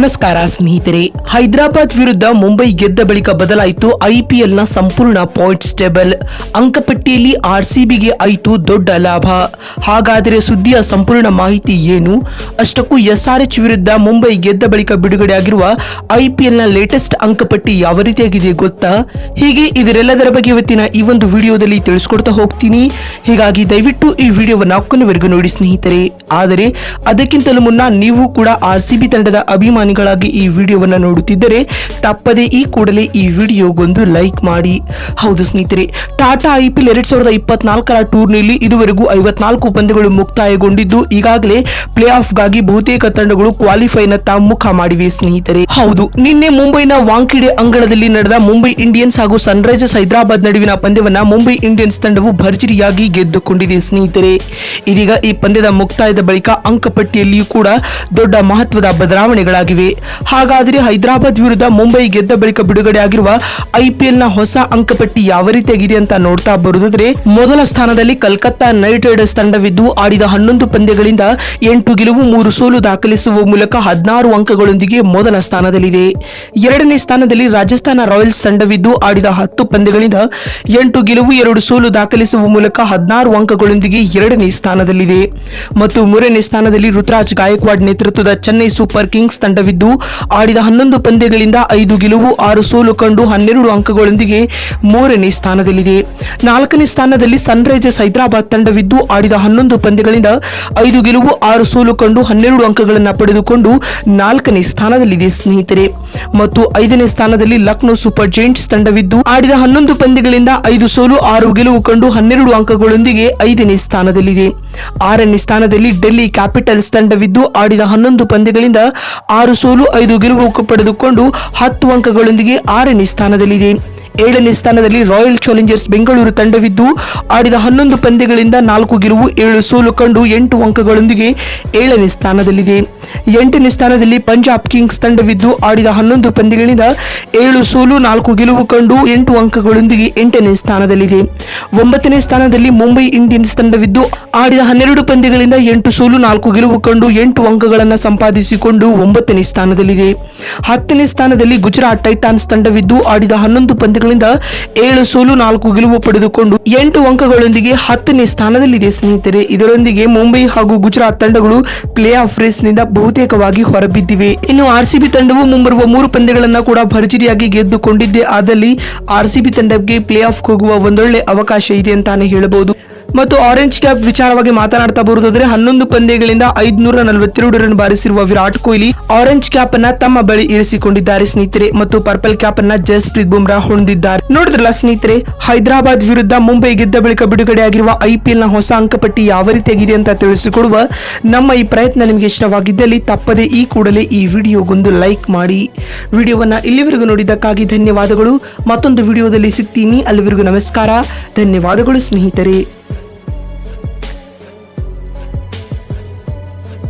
ನಮಸ್ಕಾರ, ಸ್ನೇಹಿತರೆ. ಹೈದರಾಬಾದ್ ವಿರುದ್ಧ ಮುಂಬೈ ಗೆದ್ದ ಬಳಿಕ ಬದಲಾಯಿತು ಐಪಿಎಲ್ನ ಸಂಪೂರ್ಣ ಪಾಯಿಂಟ್ಸ್ ಟೇಬಲ್ ಅಂಕಪಟ್ಟಿಯಲ್ಲಿ ಆರ್ಸಿಬಿಗೆ ಆಯಿತು ದೊಡ್ಡ ಲಾಭ. ಹಾಗಾದರೆ ಸುದ್ದಿಯ ಸಂಪೂರ್ಣ ಮಾಹಿತಿ ಏನು? ಅಷ್ಟಕ್ಕೂ ಎಸ್ಆರ್ಎಚ್ ವಿರುದ್ಧ ಮುಂಬೈ ಗೆದ್ದ ಬಳಿಕ ಬಿಡುಗಡೆಯಾಗಿರುವ ನ ಲೇಟೆಸ್ಟ್ ಅಂಕಪಟ್ಟಿ ಯಾವ ರೀತಿಯಾಗಿದೆ ಗೊತ್ತಾ? ಹೀಗೆ ಇದರೆಲ್ಲದರ ಬಗ್ಗೆ ಇವತ್ತಿನ ಈ ಒಂದು ವಿಡಿಯೋದಲ್ಲಿ ತಿಳಿಸ್ಕೊಡ್ತಾ ಹೋಗ್ತೀನಿ. ಹೀಗಾಗಿ ದಯವಿಟ್ಟು ಈ ವಿಡಿಯೋವನ್ನು ಕೊನೆವರೆಗೂ ನೋಡಿ ಸ್ನೇಹಿತರೆ. ಆದರೆ ಅದಕ್ಕಿಂತಲೂ ಮುನ್ನ ನೀವು ಕೂಡ ಆರ್ ತಂಡದ ಅಭಿಮಾನಿ ಅಭಿಮಾನಿಗಳಾಗಿ ಈ ವಿಡಿಯೋವನ್ನು ನೋಡುತ್ತಿದ್ದರೆ ತಪ್ಪದೆ ಈ ಕೂಡಲೇ ಈ ವಿಡಿಯೋಗೊಂದು ಲೈಕ್ ಮಾಡಿ. ಹೌದು ಸ್ನೇಹಿತರೆ, ಟಾಟಾ ಐ ಪಿ ಎಲ್ ಎರಡ್ ಸಾವಿರದ ಇಪ್ಪತ್ನಾಲ್ಕರ ಟೂರ್ನಿಯಲ್ಲಿ ಇದುವರೆಗೂ ಐವತ್ನಾಲ್ಕು ಪಂದ್ಯಗಳು ಮುಕ್ತಾಯಗೊಂಡಿದ್ದು, ಈಗಾಗಲೇ ಪ್ಲೇ ಆಫ್ಗಾಗಿ ಬಹುತೇಕ ತಂಡಗಳು ಕ್ವಾಲಿಫೈನತ್ತ ಮುಖ ಮಾಡಿವೆ ಸ್ನೇಹಿತರೆ. ಹೌದು, ನಿನ್ನೆ ಮುಂಬೈನ ವಾಂಕಿಡೆ ಅಂಗಳದಲ್ಲಿ ನಡೆದ ಮುಂಬೈ ಇಂಡಿಯನ್ಸ್ ಹಾಗೂ ಸನ್ರೈಸರ್ಸ್ ಹೈದರಾಬಾದ್ ನಡುವಿನ ಪಂದ್ಯವನ್ನ ಮುಂಬೈ ಇಂಡಿಯನ್ಸ್ ತಂಡವು ಭರ್ಜರಿಯಾಗಿ ಗೆದ್ದುಕೊಂಡಿದೆ ಸ್ನೇಹಿತರೆ. ಇದೀಗ ಈ ಪಂದ್ಯದ ಮುಕ್ತಾಯದ ಬಳಿಕ ಅಂಕಪಟ್ಟಿಯಲ್ಲಿಯೂ ಕೂಡ ದೊಡ್ಡ ಮಹತ್ವದ ಬದಲಾವಣೆಗಳಾಗಿವೆ. ಹಾಗಾದರೆ ಹೈದರಾಬಾದ್ ವಿರುದ್ಧ ಮುಂಬೈ ಗೆದ್ದ ಬಳಿಕ ಬಿಡುಗಡೆಯಾಗಿರುವ ಐಪಿಎಲ್ನ ಹೊಸ ಅಂಕಪಟ್ಟಿ ಯಾವ ರೀತಿಯಾಗಿದೆ ಅಂತ ನೋಡ್ತಾ ಬರುವುದಾದ್ರೆ, ಮೊದಲ ಸ್ಥಾನದಲ್ಲಿ ಕಲ್ಕತ್ತಾ ನೈಟ್ ರೈಡರ್ಸ್ ತಂಡವಿದ್ದು ಆಡಿದ ಹನ್ನೊಂದು ಪಂದ್ಯಗಳಿಂದ ಎಂಟು ಗೆಲುವು, ಮೂರು ಸೋಲು ದಾಖಲಿಸುವ ಮೂಲಕ ಹದಿನಾರು ಅಂಕಗಳೊಂದಿಗೆ ಮೊದಲ ಸ್ಥಾನದಲ್ಲಿದೆ. ಎರಡನೇ ಸ್ಥಾನದಲ್ಲಿ ರಾಜಸ್ಥಾನ ರಾಯಲ್ಸ್ ತಂಡವಿದ್ದು ಆಡಿದ ಹತ್ತು ಪಂದ್ಯಗಳಿಂದ ಎಂಟು ಗೆಲುವು, ಎರಡು ಸೋಲು ದಾಖಲಿಸುವ ಮೂಲಕ ಹದಿನಾರು ಅಂಕಗಳೊಂದಿಗೆ ಎರಡನೇ ಸ್ಥಾನದಲ್ಲಿದೆ. ಮತ್ತು ಮೂರನೇ ಸ್ಥಾನದಲ್ಲಿ ರುತುರಾಜ್ ಗಾಯಕ್ವಾಡ್ ನೇತೃತ್ವದ ಚೆನ್ನೈ ಸೂಪರ್ ಕಿಂಗ್ಸ್ ತಂಡವಿದ್ದು ಆಡಿದ ಹನ್ನೊಂದು ಪಂದ್ಯಗಳಿಂದ ಐದು ಗೆಲುವು, ಆರು ಸೋಲು ಕಂಡು ಹನ್ನೆರಡು ಅಂಕಗಳೊಂದಿಗೆ ಮೂರನೇ ಸ್ಥಾನದಲ್ಲಿದೆ. ನಾಲ್ಕನೇ ಸ್ಥಾನದಲ್ಲಿ ಸನ್ರೈಸರ್ಸ್ ಹೈದರಾಬಾದ್ ತಂಡವಿದ್ದು ಆಡಿದ ಹನ್ನೊಂದು ಪಂದ್ಯಗಳಿಂದ ಐದು ಗೆಲುವು, ಆರು ಸೋಲು ಕಂಡು ಹನ್ನೆರಡು ಅಂಕಗಳನ್ನು ಪಡೆದುಕೊಂಡು ನಾಲ್ಕನೇ ಸ್ಥಾನದಲ್ಲಿದೆ ಸ್ನೇಹಿತರೆ. ಮತ್ತು ಐದನೇ ಸ್ಥಾನದಲ್ಲಿ ಲಕ್ನೋ ಸೂಪರ್ ಜೈಂಟ್ಸ್ ತಂಡವಿದ್ದು ಆಡಿದ ಹನ್ನೊಂದು ಪಂದ್ಯಗಳಿಂದ ಐದು ಸೋಲು, ಆರು ಗೆಲುವು ಕಂಡು ಹನ್ನೆರಡು ಅಂಕಗಳೊಂದಿಗೆ ಐದನೇ ಸ್ಥಾನದಲ್ಲಿದೆ. ಆರನೇ ಸ್ಥಾನದಲ್ಲಿ ಡೆಲ್ಲಿ ಕ್ಯಾಪಿಟಲ್ಸ್ ತಂಡವಿದ್ದು ಆಡಿದ ಹನ್ನೊಂದು ಪಂದ್ಯಗಳಿಂದ ಆರು ಸೋಲು, ಐದು ಗೆಲುವು ಪಡೆದುಕೊಂಡು ಹತ್ತು ಅಂಕಗಳೊಂದಿಗೆ ಆರನೇ ಸ್ಥಾನದಲ್ಲಿದೆ. ಏಳನೇ ಸ್ಥಾನದಲ್ಲಿ ರಾಯಲ್ ಚಾಲೆಂಜರ್ಸ್ ಬೆಂಗಳೂರು ತಂಡವಿದ್ದು, ಆಡಿದ ಹನ್ನೊಂದು ಪಂದ್ಯಗಳಿಂದ ನಾಲ್ಕು ಗೆಲುವು, ಏಳು ಸೋಲು ಕಂಡು ಎಂಟು ಅಂಕಗಳೊಂದಿಗೆ ಏಳನೇ ಸ್ಥಾನದಲ್ಲಿದೆ. ಎಂಟನೇ ಸ್ಥಾನದಲ್ಲಿ ಪಂಜಾಬ್ ಕಿಂಗ್ಸ್ ತಂಡವಿದ್ದು, ಆಡಿದ ಹನ್ನೊಂದು ಪಂದ್ಯಗಳಿಂದ ಏಳು ಸೋಲು, ನಾಲ್ಕು ಗೆಲುವು ಕಂಡು ಎಂಟು ಅಂಕಗಳೊಂದಿಗೆ ಎಂಟನೇ ಸ್ಥಾನದಲ್ಲಿದೆ. ಒಂಬತ್ತನೇ ಸ್ಥಾನದಲ್ಲಿ ಮುಂಬೈ ಇಂಡಿಯನ್ಸ್ ತಂಡವಿದ್ದು, ಆಡಿದ ಹನ್ನೆರಡು ಪಂದ್ಯಗಳಿಂದ ಎಂಟು ಸೋಲು, ನಾಲ್ಕು ಗೆಲುವು ಕಂಡು ಎಂಟು ಅಂಕಗಳನ್ನು ಸಂಪಾದಿಸಿಕೊಂಡು ಒಂಬತ್ತನೇ ಸ್ಥಾನದಲ್ಲಿದೆ. ಹತ್ತನೇ ಸ್ಥಾನದಲ್ಲಿ ಗುಜರಾತ್ ಟೈಟಾನ್ಸ್ ತಂಡವಿದ್ದು, ಆಡಿದ ಹನ್ನೊಂದು ಪಂದ್ಯಗಳಿಂದ ಏಳು ಸೋಲು, ನಾಲ್ಕು ಗೆಲುವು ಪಡೆದುಕೊಂಡು ಎಂಟು ಅಂಕಗಳೊಂದಿಗೆ ಹತ್ತನೇ ಸ್ಥಾನದಲ್ಲಿದೆ ಸ್ನೇಹಿತರೆ. ಇದರೊಂದಿಗೆ ಮುಂಬೈ ಹಾಗೂ ಗುಜರಾತ್ ತಂಡಗಳು ಪ್ಲೇ ಆಫ್ ರೇಸ್ನಿಂದ ಬಹುತೇಕವಾಗಿ ಹೊರಬಿದ್ದಿವೆ. ಇನ್ನು ಆರ್ಸಿಬಿ ತಂಡವು ಮುಂಬರುವ ಮೂರು ಪಂದ್ಯಗಳನ್ನ ಕೂಡ ಭರ್ಜರಿಯಾಗಿ ಗೆದ್ದುಕೊಂಡಿದ್ದೆ ಆದಲ್ಲಿ ಆರ್ಸಿಬಿ ತಂಡಕ್ಕೆ ಪ್ಲೇ ಆಫ್ ಹೋಗುವ ಒಂದೊಳ್ಳೆ ಅವಕಾಶ ಇದೆ ಅಂತಾನೆ ಹೇಳಬಹುದು. ಮತ್ತು ಆರೆಂಜ್ ಕ್ಯಾಪ್ ವಿಚಾರವಾಗಿ ಮಾತನಾಡ್ತಾ ಬರುವುದಾದ್ರೆ, ಹನ್ನೊಂದು ಪಂದ್ಯಗಳಿಂದ ಐದುನೂರ ನಲವತ್ತೆರಡು ರನ್ ಬಾರಿಸಿರುವ ವಿರಾಟ್ ಕೊಹ್ಲಿ ಆರೆಂಜ್ ಕ್ಯಾಪ್ ಅನ್ನ ತಮ್ಮ ಬಳಿ ಇರಿಸಿಕೊಂಡಿದ್ದಾರೆ. ಸ್ನೇಹಿತರೆ, ಮತ್ತು ಪರ್ಪಲ್ ಕ್ಯಾಪ್ ಅನ್ನ ಜಸ್ಪ್ರೀತ್ ಬುಮ್ರಾ ಹೊಂದಿದ್ದಾರೆ. ನೋಡಿದ್ರಲ್ಲ ಸ್ನೇಹಿತರೆ, ಹೈದರಾಬಾದ್ ವಿರುದ್ಧ ಮುಂಬೈ ಗೆದ್ದ ಬಳಿಕ ಬಿಡುಗಡೆಯಾಗಿರುವ ಐಪಿಎಲ್ನ ಹೊಸ ಅಂಕಪಟ್ಟಿ ಯಾವ ರೀತಿಯಾಗಿದೆ ಅಂತ ತಿಳಿಸಿಕೊಡುವ ನಮ್ಮ ಈ ಪ್ರಯತ್ನ ನಿಮಗೆ ಇಷ್ಟವಾಗಿದ್ದಲ್ಲಿ ತಪ್ಪದೆ ಈ ಕೂಡಲೇ ಈ ವಿಡಿಯೋಗೊಂದು ಲೈಕ್ ಮಾಡಿ. ವಿಡಿಯೋವನ್ನ ಇಲ್ಲಿವರೆಗೂ ನೋಡಿದ್ದಕ್ಕಾಗಿ ಧನ್ಯವಾದಗಳು. ಮತ್ತೊಂದು ವಿಡಿಯೋದಲ್ಲಿ ಸಿಗ್ತೀನಿ. ಅಲ್ಲಿವರೆಗೂ ನಮಸ್ಕಾರ. ಧನ್ಯವಾದಗಳು ಸ್ನೇಹಿತರೆ.